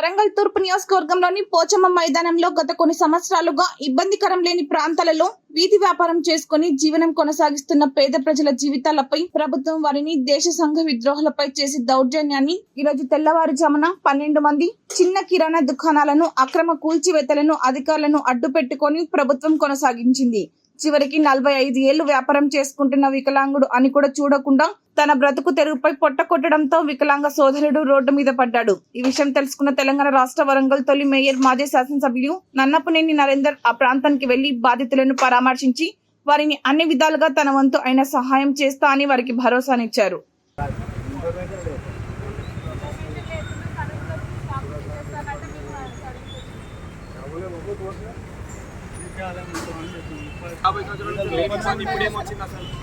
వరంగల్ తూర్పు నియోజకవర్గంలోని పోచమ్మ మైదానంలో గత కొన్ని సంవత్సరాలుగా ఇబ్బందికరం లేని ప్రాంతాలలో వీధి వ్యాపారం చేసుకుని జీవనం కొనసాగిస్తున్న పేద ప్రజల జీవితాలపై ప్రభుత్వం వారిని దేశ సంఘ విద్రోహులపై చేసే దౌర్జన్యాన్ని ఈరోజు తెల్లవారుజామున పన్నెండు మంది చిన్న కిరాణా దుకాణాలను అక్రమ కూల్చివేతలను అధికారులను అడ్డు పెట్టుకొని ప్రభుత్వం కొనసాగించింది. చివరికి నలభై ఐదు ఏళ్ళు వ్యాపారం చేసుకుంటున్న వికలాంగుడు అని కూడా చూడకుండా తన బ్రతుకు తెరుగుపై పొట్ట కొట్టడంతో వికలాంగ సోదరుడు రోడ్డు మీద పడ్డాడు. ఈ విషయం తెలుసుకున్న తెలంగాణ రాష్ట్ర వరంగల్ తొలి మేయర్ మాజీ శాసనసభ్యులు నన్నపునేని నరేందర్ ఆ ప్రాంతానికి వెళ్ళి బాధితులను పరామర్శించి వారిని అన్ని విధాలుగా తన వంతు అయిన సహాయం చేస్తా అని వారికి భరోసానిచ్చారు. యాభై సంవత్సరాల నుంచి లేని పని ఇప్పుడేమొచ్చింది అసలు?